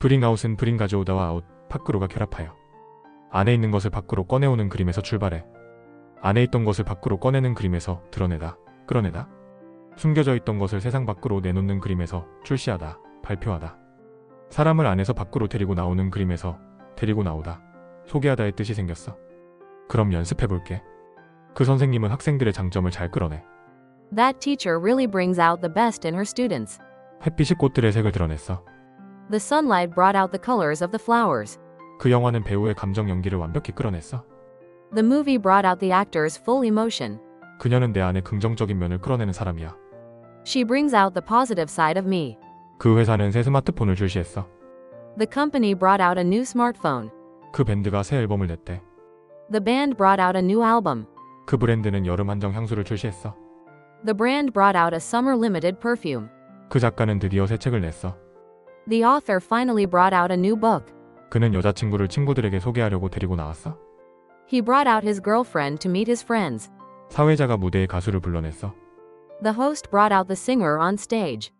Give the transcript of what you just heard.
브링 아웃은 브링 가져오다와 아웃, 밖으로가 결합하여 안에 있는 것을 밖으로 꺼내오는 그림에서 출발해 안에 있던 것을 밖으로 꺼내는 그림에서 드러내다, 끌어내다 숨겨져 있던 것을 세상 밖으로 내놓는 그림에서 출시하다, 발표하다 사람을 안에서 밖으로 데리고 나오는 그림에서 데리고 나오다, 소개하다의 뜻이 생겼어. 그럼 연습해 볼게. 그 선생님은 학생들의 장점을 잘 끌어내. That teacher really brings out the best in her students. 햇빛이 꽃들의 색을 드러냈어. The sunlight brought out the colors of the flowers. 그 영화는 배우의 감정 연기를 완벽히 끌어냈어. The movie brought out the actor's full emotion. 그녀는 내 안에 긍정적인 면을 끌어내는 사람이야. She brings out the positive side of me. 그 회사는 새 스마트폰을 출시했어. The company brought out a new smartphone. 그 밴드가 새 앨범을 냈대. The band brought out a new album. 그 브랜드는 여름 한정 향수를 출시했어. The brand brought out a summer limited perfume. 그 작가는 드디어 새 책을 냈어. The author finally brought out a new book. 그는 여자친구를 친구들에게 소개하려고 데리고 나왔어. He brought out his girlfriend to meet his friends. 사회자가 무대에 가수를 불러냈어. The host brought out the singer on stage.